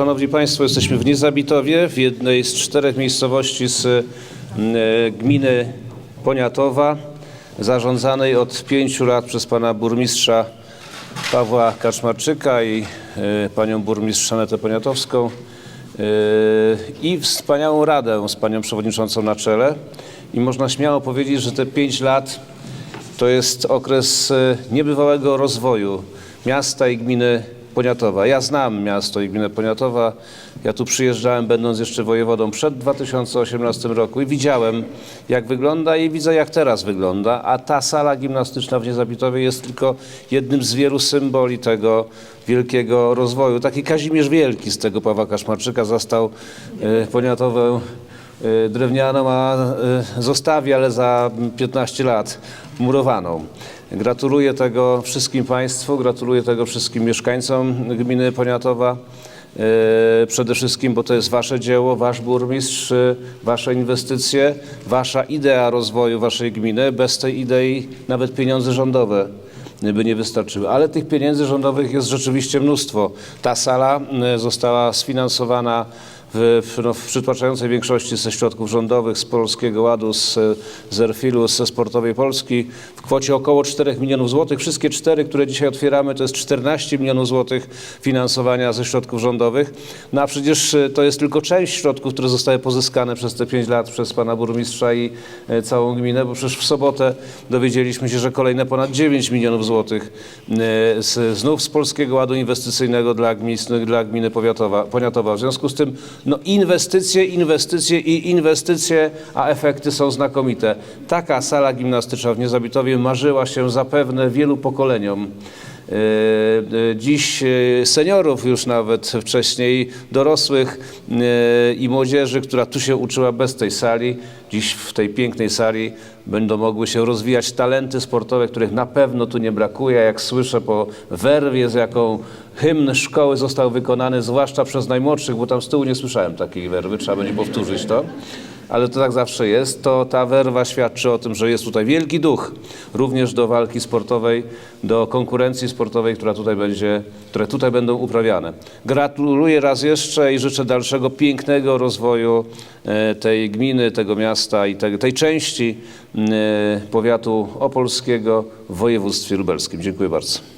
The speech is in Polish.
Szanowni Państwo, jesteśmy w Niezabitowie, w jednej z czterech miejscowości z e, gminy Poniatowa, zarządzanej od pięciu lat przez pana burmistrza Pawła Kaczmarczyka i e, panią burmistrz Anetę Poniatowską e, i wspaniałą radę z panią przewodniczącą na czele. I można śmiało powiedzieć, że te pięć lat to jest okres niebywałego rozwoju miasta i gminy Poniatowa. Ja znam miasto i gminę Poniatowa. Ja tu przyjeżdżałem, będąc jeszcze wojewodą przed 2018 roku i widziałem, jak wygląda i widzę, jak teraz wygląda. A ta sala gimnastyczna w Niezabitowie jest tylko jednym z wielu symboli tego wielkiego rozwoju. Taki Kazimierz Wielki z tego Pawła Kaszmarczyka zastał e, Poniatowę y, drewnianą, a y, zostawi, ale za 15 lat murowaną. Gratuluję tego wszystkim Państwu, gratuluję tego wszystkim mieszkańcom gminy Poniatowa. y, Przede wszystkim, bo to jest Wasze dzieło, Wasz burmistrz, y, Wasze inwestycje, Wasza idea rozwoju Waszej gminy. Bez tej idei nawet pieniądze rządowe by nie wystarczyły. Ale tych pieniędzy rządowych jest rzeczywiście mnóstwo. Ta sala y, została sfinansowana w, no, w przytłaczającej większości ze środków rządowych, z Polskiego Ładu, z, z Erfilu, ze Sportowej Polski w kwocie około 4 milionów złotych. Wszystkie cztery, które dzisiaj otwieramy, to jest 14 milionów złotych finansowania ze środków rządowych. No a przecież y, to jest tylko część środków, które zostały pozyskane przez te 5 lat przez pana burmistrza i e, całą gminę, bo przecież w sobotę dowiedzieliśmy się, że kolejne ponad 9 milionów złotych e, z, znów z Polskiego Ładu Inwestycyjnego dla, gmin, dla gminy Powiatowa, Poniatowa. W związku z tym no inwestycje, inwestycje i inwestycje, a efekty są znakomite. Taka sala gimnastyczna w Niezabitowie marzyła się zapewne wielu pokoleniom. E, e, Dziś e, seniorów już nawet wcześniej, dorosłych i młodzieży, która tu się uczyła bez tej sali, dziś w tej pięknej sali będą mogły się rozwijać talenty sportowe, których na pewno tu nie brakuje. Jak słyszę po werwie, z jaką hymn szkoły został wykonany, zwłaszcza przez najmłodszych, bo tam z tyłu nie słyszałem takiej werwy, trzeba będzie powtórzyć to ale to tak zawsze jest, to ta werwa świadczy o tym, że jest tutaj wielki duch również do walki sportowej, do konkurencji sportowej, która tutaj będzie, które tutaj będą uprawiane. Gratuluję raz jeszcze i życzę dalszego pięknego rozwoju e, tej gminy, tego miasta i tej, tej części e, powiatu opolskiego w województwie lubelskim. Dziękuję bardzo.